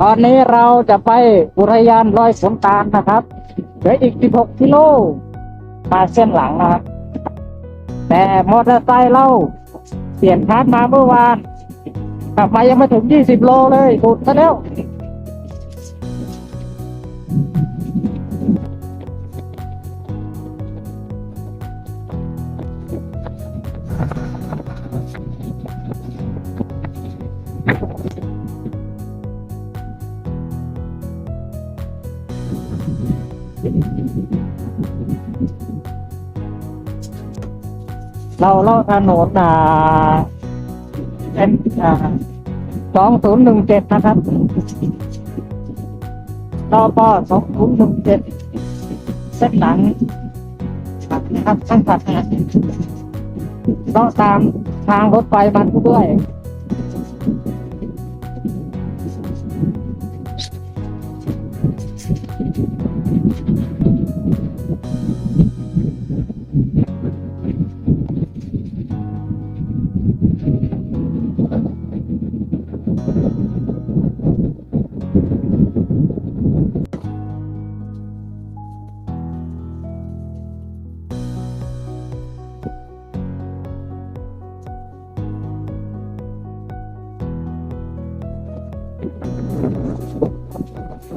ตอนนี้เราจะไปอุทยานลอยสนตาลนะครับเหลืออีก 16 กิโลมาเส้นหลังนะครับ แต่มอเตอร์ไซค์เราเปลี่ยนคันมาเมื่อวานกลับมายังไม่ถึง 20 โลเลยดูดซะแล้ว เราเลาะถนนอ่าเป็นอ่าสองศูนย์หนึ่งเจ็ดนะครับต่อปอสองศูนย์หนึ่งเจ็ดเส้นหลังนะครับช่างตัดนะเลาะตามทางรถไฟมันด้วย คร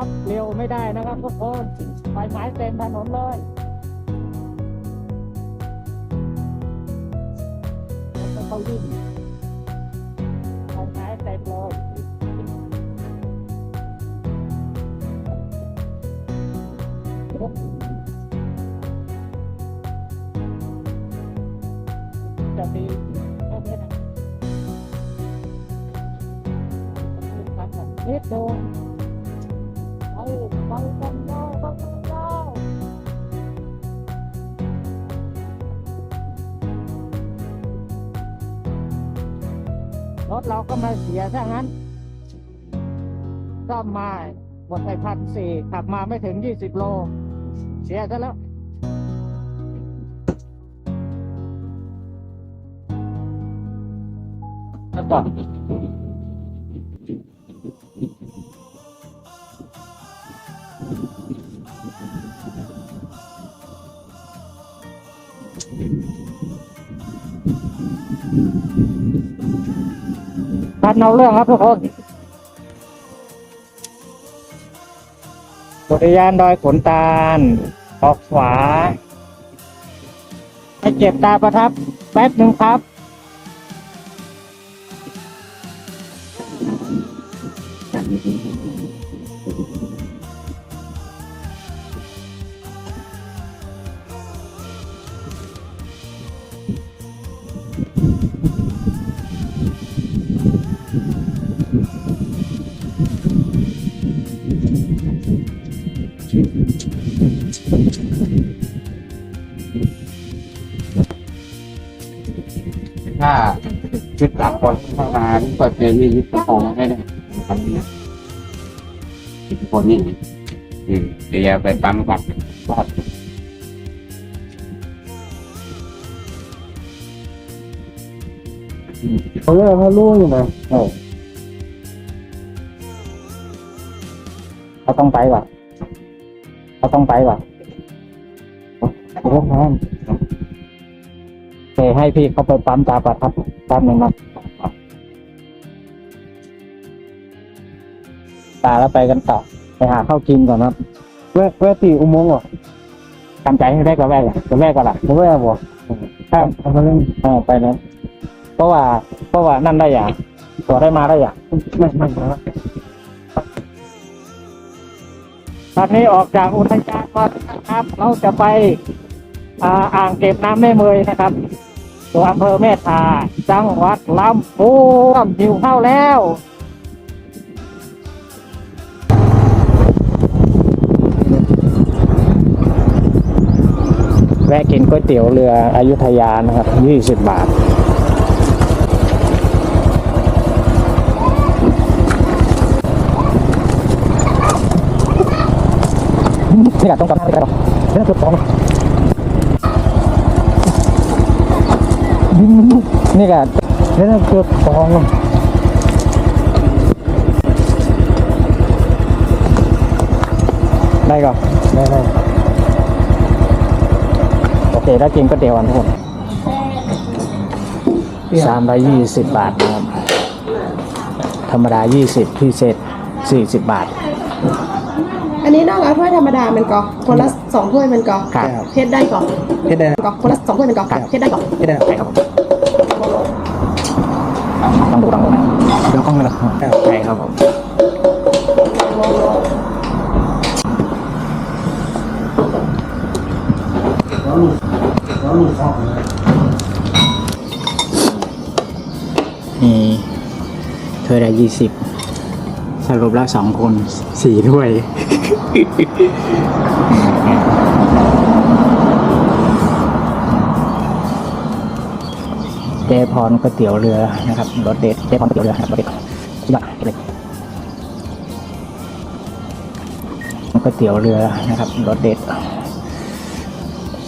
ับเร็วไม่ได้นะครับทุกคนไฟไม้เต็มถนนเลยแล้วก็วิ่งไฟไม้เต็มเลย ดเดียวไปไปกันยาวไปกันยาวรถเราก็มาเสียถ้างั้นซ่อมมาหมดไปพันสี่ขับมาไม่ถึงยี่สิบโล เสียซะแล้วแล้ วก็พันเอาเรื่องครับทุกคนอุทยานดอยขนตาล ออกขวาให้เก็บตาประทับ แป๊บหนึ่งครับ ถ้าชุดหลักคนเข้ามาที่เปิดเพลงนี่ยึดกระโปรงให้ได้ครับเนี่ยยึดกระโปรงนี่อืมเดี๋ยวไปปั๊มบัตรบัตรเขาเรียกว่ารู้อยู่นะเออเขาต้องไปว่ะเขาต้องไปว่ะ โอ้โหน้องเคให้พี่เขาไปปั๊มตาประทับแป๊บหนึ่งนะตาแล้วไปกันต่อ ไปหาข้าวกินก่อนครับแวะแวะตีอุโมงค์เหรอทำใจให้ได้ก็แวะก่อนก็แวะก่อนละก็แวะบ่ถ้าเอาไปเล่นเออไปนั้นเพราะว่า เพราะว่านั่นได้อย่างตัวได้มาได้อย่างไม่ไม่ไม่ตอนนี้ออกจากอุทยานมานะครับ เราจะไป อ่าอ่างเก็บน้ำแม่เมยนะครับตัวอำเภอแม่ทาจังหวัดลำพูนหิวข้าวแล้วแวะกินก๋วยเตี๋ยวเรืออยุธยานะครับยี่สิบบาท นี่แหละต้องการอะไรหรอเรื่องจุดสอง นี่แหละเรื่องจุดสองได้ก่อนได้ได้โอเคได้กินก๋วยเตี๋ยวอันทุกคนสามร้อยยี่สิบบาทนะครับ ธรรมดายี่สิบพิเศษสี่สิบบาท อันนี้น้องเอาถ้วยธรรมดามันก็คนละสองถ้วยมันก็ครับเพชรได้ก่อนเพชรได้ก็คนละสองถ้วยมันก็เพชรได้ก่อนเพชรได้ใช่ครับ ต้องดูต้องดูนะเดี๋ยวกล้องเลยนะครับใช่ครับผมนี่เธอได้ยี่สิบสรุปแล้วสองคนสี่ถ้วย เจพรก๋วยเตี๋ยวเรือนะครับรสเด็ดเจพรก๋วยเตี๋ยวเรือนะครับรสเด็ดที่บ้านเลยก๋วยเตี๋ยวเรือนะครับรสเด็ด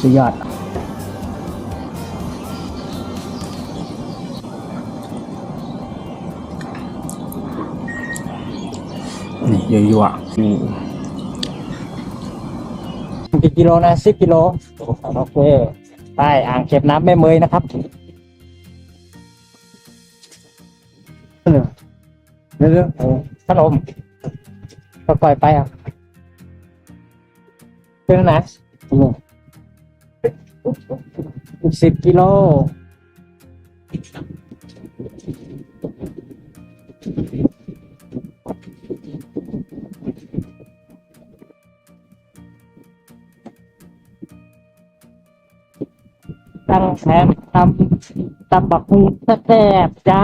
สุดยอดนี่ยั่วๆนี่กี่กิโลนะสิบกิโลโอเคใต้อ่างเก็บน้ำแม่เมยนะครับ เรื่องโอ้ขนมก็ปล่อยไปอะเป็นนะอีกสิบกิโลตั้งแคมป์ตำตำบักหุ่งแซ่บจ้า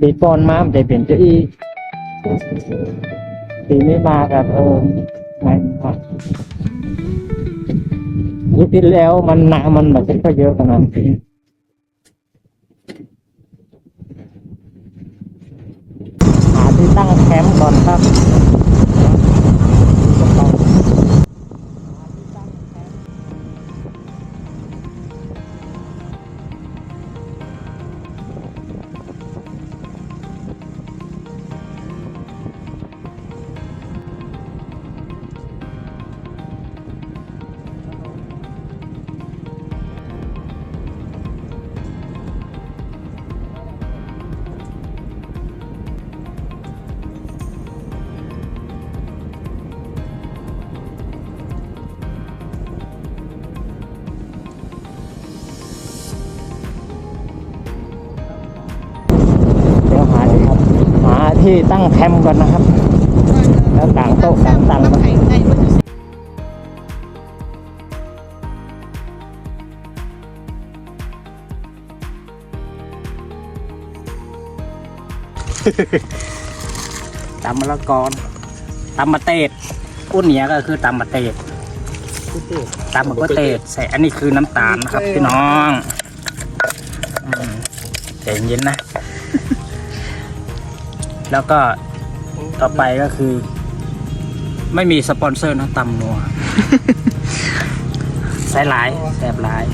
ปีก่อนมามันจะเป็นเจ้าอีปีนี้มากับเออไม่ครับนี่ที่แล้วมันหนามันแบบไม่ค่อยเยอะขนาดนี้หาที่ตั้งแคมป์ก่อนครับ ที่ตั้งแคมป์ก่อนนะครับ แล้วต่างโต๊ะต่างตังตำมะละกอตำมะเตดกุ้นเหนียก็คือตำมะเตดตำมะกะเตดใส่อันนี้คือน้ำตาลนะครับพี่น้องใจเย็นนะ แล้วก็ต่อไปก็คือ ไม่มีสปอนเซอร์นะตำนัวใส่หลายแสบหลาย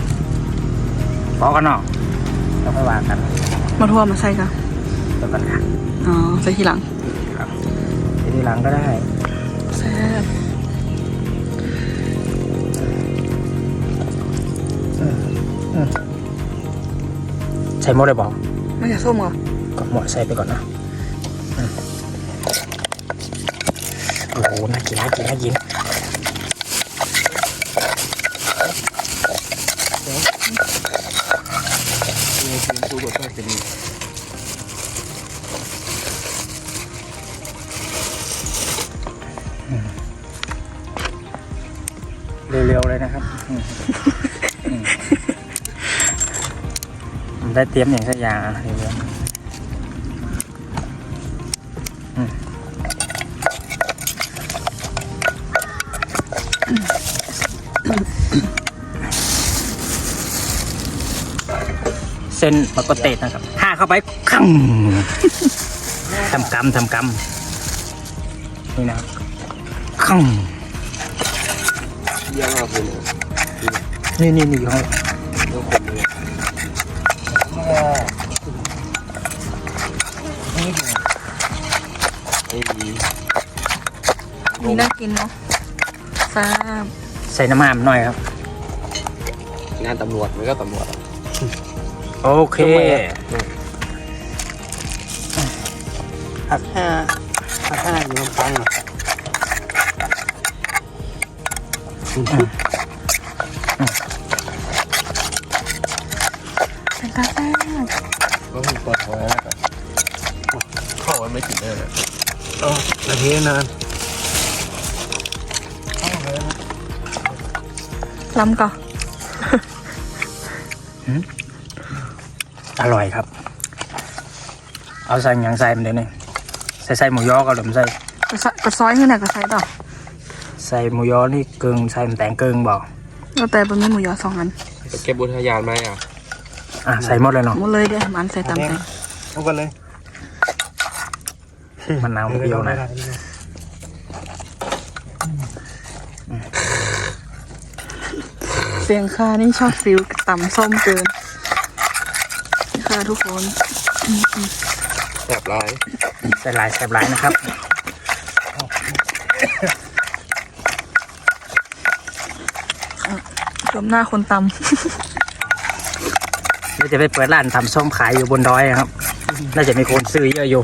พอกันเนาะก็ไม่ว่ากันมาทั่วมาใส่กันแล้วกันค่ะอ๋อใส่ทีหลังครับทีหลังก็ได้แซ่บใช้หมดเลยบอกไม่อยากส้มเหรอก็หมดใส่ไปก่อนนะ โอ้โหน่ากินน่ากินน่ากินเร็วๆเลยนะครับอืมอืมผมได้เตรียมอย่างสักอย่างอะเร็วๆ ส้นมะกะเตดนะครับห้าเข้าไปคังทำกรรมทำกรรมนี่นะครับคังเยี่ยมมากคุณนี่นี่นี่อยู่ข้างเรื่องคนเลยไอ้มีน่ากินเนาะแซ่บใส่น้ำมันหน่อยครับ งานตำรวจมันก็ตำรวจอะ โอเค หักห้าหักห้าอยู่ลำพังอะเป็นตาแซ่บก็มีปวดหัวแล้วกันเข้ามันไม่ติดเลยอ๋อนาทีนานล้ำก่อน เอาใส่หยังใส่มันเดี๋ยวนี้ใส่ใส่หมูยอก็หรือไม่ใส่กระซกระซอยที่ไหนกระซอยต่อใส่หมูยอนี่เกึงใส่มันแตงเกึงบอกเราแต่บะหมี่หมูยอสองอันจะเก็บบุญทยานไหมอะอะใส่หมดเลยเนาะหมดเลยเด้อมันใส่ตามใจเอากันเลยมันนาวเปรี้ยวนะเสียงค่านี่ชอบฟิลต่ำส้มเกินค่ะทุกคน แสบร้ายใส่หลายใส่หลายนะครับรวมหน้าคนตเราจะไปเปิดร้านทำส้มขายอยู่บนดอยนะครับ น่าจะมีคนซื้อเยอะอยู่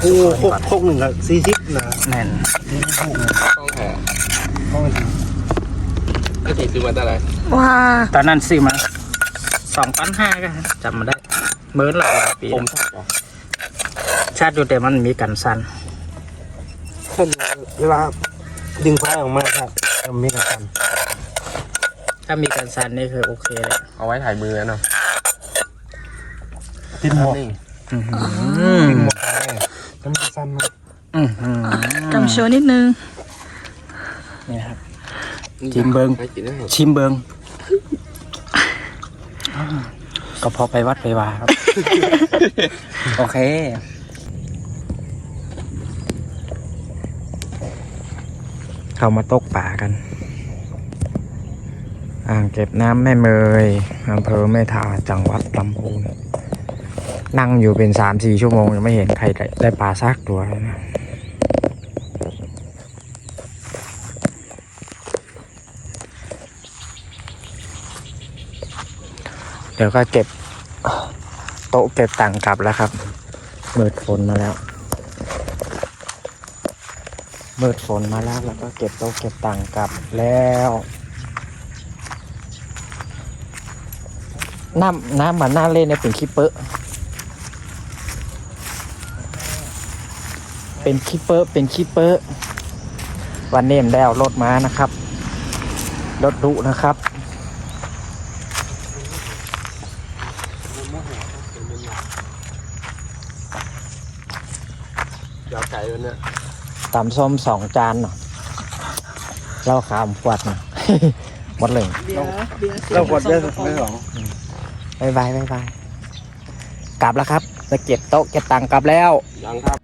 โอ้หกหกหนึ่งกับสี่สิบนะแน่นต้องแผลก็ตีซื้อมาได้ไรำว้าตอนนั้นซื้อมา สองพันห้าก็จำมาได้เมื่อหลายปีผมแล้วชอบเหรอชาติอยู่แต่มันมีกันสั้นขึ้นเวลาดึงผ้าออกมาครับทำไม่กันถ้ามีกันสั้นนี่คือโอเคเลยเอาไว้ถ่ายมือเนาะติดหมวกนิ่งอือหืติดอหมวกอะไรน้ำมันสั้นมากอื้อหือจำโชว์นิดนึงนี่นะครับจิ้มเบิ่งให้กินได้ชิมเบิง ก็พอไปวัดไปวาครับ โอเค เข้ามาตกป่ากัน อ่างเก็บน้ำแม่เมยอำเภอแม่ทาจังหวัดลำพูนนั่งอยู่เป็นสามสี่ชั่วโมง ยังไม่เห็นใครได้ได้ปลาซากตัวเลยนะ เดี๋ยวก็เก็บโต๊ะเก็บตังกลับแล้วครับมืดฝนมาแล้วมืดฝนมาแล้วแล้วก็เก็บโต๊ะเก็บตังกลับแล้วน้ำน้ำมันน่าเล่นเนี่ยเป็นคิปเปอร์เป็นคิปเปอร์เป็นคิปเปอร์วันนี้ผมได้เอารถมานะครับ รถดุนะครับ วไก่เลยเนี่ยตำส้มสองจานเนาะเหล้าขาวขวดเนาะ หมดเลยเบียร์เบียร์เรากดได้ไม่หรอบายบายบายบายกลับแล้วครับจะเก็บโต๊ะเก็บตังค์กลับแล้วยังครับ